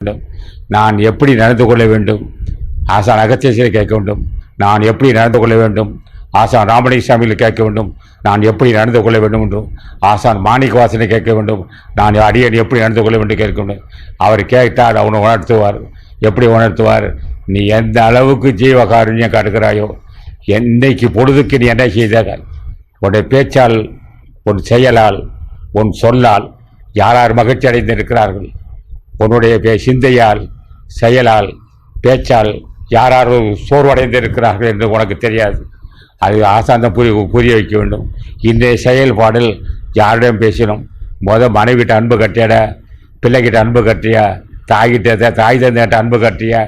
வேண்டும். நான் எப்படி நடந்து கொள்ள வேண்டும்? ஆசான் அகத்தேசியை கேட்க வேண்டும். நான் எப்படி நடந்து கொள்ள வேண்டும்? ஆசான் ராமலிங்கசாமியில் கேட்க வேண்டும். நான் எப்படி நடந்து கொள்ள வேண்டும் என்றும் ஆசான் மாணிக்கவாசனை கேட்க வேண்டும். நான் அடியன் எப்படி நடந்து கொள்ள வேண்டும் கேட்க வேண்டும். அவர் கேட்டால் அவனை உணர்த்துவார். எப்படி உணர்த்துவார்? நீ எந்த அளவுக்கு ஜீவகாருண்யம் காட்டுகிறாயோ என்னைக்கு பொழுதுக்கு நீ என்ன செய்தார்கள்? உன்னுடைய பேச்சால் உன் செயலால் உன் சொல்லால் யார் யார் மகிழ்ச்சி அடைந்திருக்கிறார்கள் உன்னுடைய பே- சிந்தையால் செயலால் பேச்சால் யார் சோர்வடைந்து சோர்வடைந்திருக்கிறார்கள் என்று உனக்கு தெரியாது. அது ஆசாந்தம் புரிய புரிய வைக்க வேண்டும். இன்றைய செயல்பாடில் யாரிடம் பேசினோம்? முத மனைவிட்ட அன்பு கட்டியட பிள்ளைகிட்ட அன்பு கட்டியா தாய்கிட்ட தாய் தந்தைகிட்ட அன்பு கட்டியா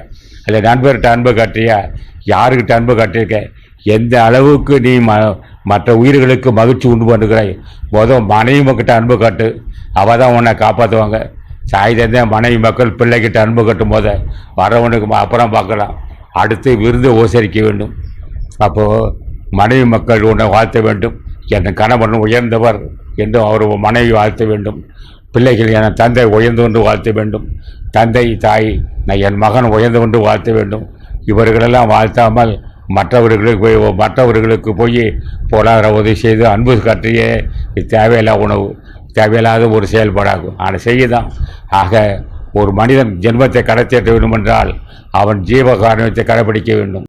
இல்லை நண்பர்கிட்ட அன்பு கட்டியா யாருக்கிட்ட அன்பு கட்டியிருக்க? எந்த அளவுக்கு நீ ம மற்ற உயிர்களுக்கு மகிழ்ச்சி உண்டு பண்ணுகிறாய்? மொதல் மனைவி கிட்ட அன்பு காட்டு. அவள் தான் உன்னை காப்பாற்றுவாங்க தாய் தந்தை மனைவி மக்கள் பிள்ளைகிட்ட அன்பு கட்டும் போது வரவனுக்கு அப்புறம் பார்க்கலாம். அடுத்து விருந்து உபசரிக்க வேண்டும். அப்போது மனைவி மக்கள் உன்னை வாழ்த்த வேண்டும். என் கணவன் உயர்ந்தவர் என்று அவர் மனைவி வாழ்த்த வேண்டும். பிள்ளைகள் என் தந்தை உயர்ந்து கொண்டு வாழ்த்த வேண்டும். தந்தை தாய் நான் என் மகன் உயர்ந்து கொண்டு வாழ்த்த வேண்டும். இவர்களெல்லாம் வாழ்த்தாமல் மற்றவர்களுக்கு போய் மற்றவர்களுக்கு போய் பொருளாதார உதவி செய்து அன்பு காட்டியே. தேவையில்லா உணவு. தேவையில்லாத ஒரு செயல்பாடாகும். ஆனால் செய்யதான். ஆக ஒரு மனிதன் ஜென்மத்தை கடத்தேற்ற வேண்டும் என்றால் அவன் ஜீவ காரணத்தை கடைபிடிக்க வேண்டும்.